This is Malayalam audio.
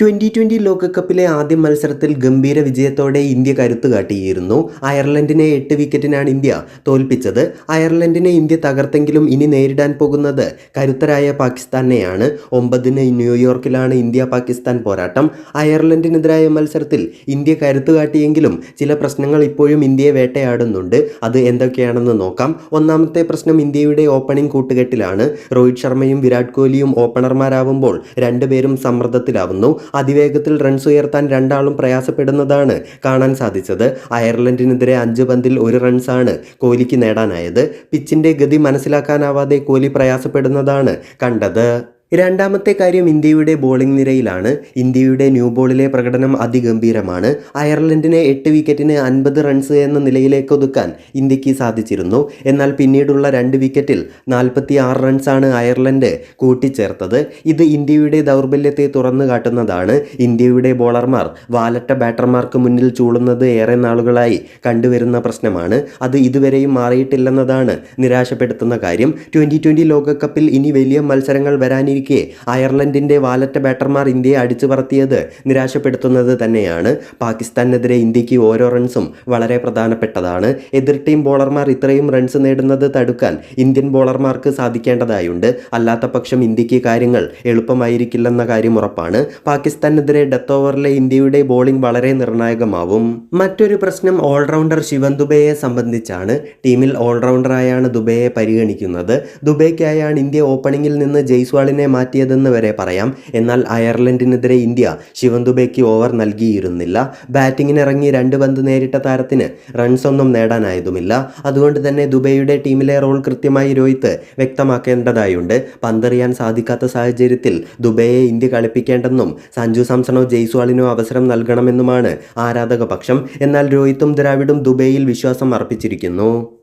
ട്വന്റി ട്വന്റി ലോകകപ്പിലെ ആദ്യ മത്സരത്തിൽ ഗംഭീര വിജയത്തോടെ ഇന്ത്യ കരുത്തു കാട്ടിയിരുന്നു അയർലൻഡിനെ എട്ട് വിക്കറ്റിനാണ് ഇന്ത്യ തോൽപ്പിച്ചത്. അയർലൻഡിനെ ഇന്ത്യ തകർത്തെങ്കിലും ഇനി നേരിടാൻ പോകുന്നത് കരുത്തരായ പാകിസ്ഥാനെയാണ്. ഒമ്പതിന് ന്യൂയോർക്കിലാണ് ഇന്ത്യ പാകിസ്ഥാൻ പോരാട്ടം. അയർലൻഡിനെതിരായ മത്സരത്തിൽ ഇന്ത്യ കരുത്തു കാട്ടിയെങ്കിലും ചില പ്രശ്നങ്ങൾ ഇപ്പോഴും ഇന്ത്യയെ വേട്ടയാടുന്നുണ്ട്. അത് എന്തൊക്കെയാണെന്ന് നോക്കാം. ഒന്നാമത്തെ പ്രശ്നം ഇന്ത്യയുടെ ഓപ്പണിംഗ് കൂട്ടുകെട്ടിലാണ്. രോഹിത് ശർമ്മയും വിരാട് കോഹ്ലിയും ഓപ്പണർമാരാവുമ്പോൾ രണ്ടുപേരും സമ്മർദ്ദത്തിലാവുന്നു. അതിവേഗത്തിൽ റൺസ് ഉയർത്താൻ രണ്ടാളും പ്രയാസപ്പെടുന്നതാണ് കാണാൻ സാധിച്ചത്. അയർലൻഡിനെതിരെ അഞ്ച് പന്തിൽ ഒരു റൺസാണ് കോഹ്ലിക്ക് നേടാനായത്. പിച്ചിന്റെ ഗതി മനസ്സിലാക്കാനാവാതെ കോഹ്ലി പ്രയാസപ്പെടുന്നതാണ് കണ്ടത്. രണ്ടാമത്തെ കാര്യം ഇന്ത്യയുടെ ബോളിംഗ് നിരയിലാണ്. ഇന്ത്യയുടെ ന്യൂ ബോളിലെ പ്രകടനം അതിഗംഭീരമാണ്. അയർലൻഡിനെ എട്ട് വിക്കറ്റിന് അൻപത് റൺസ് എന്ന നിലയിലേക്ക് ഒതുക്കാൻ ഇന്ത്യയ്ക്ക് സാധിച്ചിരുന്നു. എന്നാൽ പിന്നീടുള്ള രണ്ട് വിക്കറ്റിൽ നാൽപ്പത്തി ആറ് റൺസാണ് അയർലൻഡ് കൂട്ടിച്ചേർത്തത്. ഇത് ഇന്ത്യയുടെ ദൗർബല്യത്തെ തുറന്നു കാട്ടുന്നതാണ്. ഇന്ത്യയുടെ ബോളർമാർ വാലറ്റ ബാറ്റർമാർക്ക് മുന്നിൽ ചൂളുന്നത് ഏറെ നാളുകളായി കണ്ടുവരുന്ന പ്രശ്നമാണ്. അത് ഇതുവരെയും മാറിയിട്ടില്ലെന്നതാണ് നിരാശപ്പെടുത്തുന്ന കാര്യം. ട്വന്റി ട്വന്റി ലോകകപ്പിൽ ഇനി വലിയ മത്സരങ്ങൾ വരാനിരിക്കും ഇരിക്കെ അയർലൻഡിന്റെ വാലറ്റ ബാറ്റർമാർ ഇന്ത്യയെ അടിച്ചു പറത്തിയത് നിരാശപ്പെടുത്തുന്നത് തന്നെയാണ്. പാകിസ്ഥാനെതിരെ ഇന്ത്യയ്ക്ക് ഓരോ റൺസും വളരെ പ്രധാനപ്പെട്ടതാണ്. എതിർ ടീം ബോളർമാർ ഇത്രയും റൺസ് നേടുന്നത് തടുക്കാൻ ഇന്ത്യൻ ബോളർമാർക്ക് സാധിക്കേണ്ടതായുണ്ട്. അല്ലാത്ത പക്ഷം ഇന്ത്യയ്ക്ക് കാര്യങ്ങൾ എളുപ്പമായിരിക്കില്ലെന്ന കാര്യം ഉറപ്പാണ്. പാകിസ്ഥാനെതിരെ ഡെത്ത് ഓവറിലെ ഇന്ത്യയുടെ ബോളിംഗ് വളരെ നിർണായകമാവും. മറ്റൊരു പ്രശ്നം ഓൾറൗണ്ടർ ശിവൻ ദുബെയെ സംബന്ധിച്ചാണ്. ടീമിൽ ഓൾറൗണ്ടറായാണ് ദുബെയെ പരിഗണിക്കുന്നത്. ദുബൈക്കായാണ് ഇന്ത്യ ഓപ്പണിംഗിൽ നിന്ന് ജയ്സ്വാളിനെ മാറ്റിയതെന്ന് വരെ പറയാം. എന്നാൽ അയർലൻഡിനെതിരെ ഇന്ത്യ ശിവൻ ഓവർ നൽകിയിരുന്നില്ല. ബാറ്റിങ്ങിനിറങ്ങി രണ്ട് പന്ത് നേരിട്ട താരത്തിന് റൺസൊന്നും നേടാനായതുമില്ല. അതുകൊണ്ട് തന്നെ ദുബൈയുടെ ടീമിലെ റോൾ കൃത്യമായി രോഹിത് വ്യക്തമാക്കേണ്ടതായുണ്ട്. പന്തെറിയാൻ സാധിക്കാത്ത സാഹചര്യത്തിൽ ദുബൈയെ ഇന്ത്യ കളിപ്പിക്കേണ്ടെന്നും സഞ്ജു സാംസണോ ജയ്സ്വാളിനോ അവസരം നൽകണമെന്നുമാണ് ആരാധക പക്ഷം എന്നാൽ രോഹിത്തും ദ്രാവിഡും ദുബൈയിൽ വിശ്വാസം അർപ്പിച്ചിരിക്കുന്നു.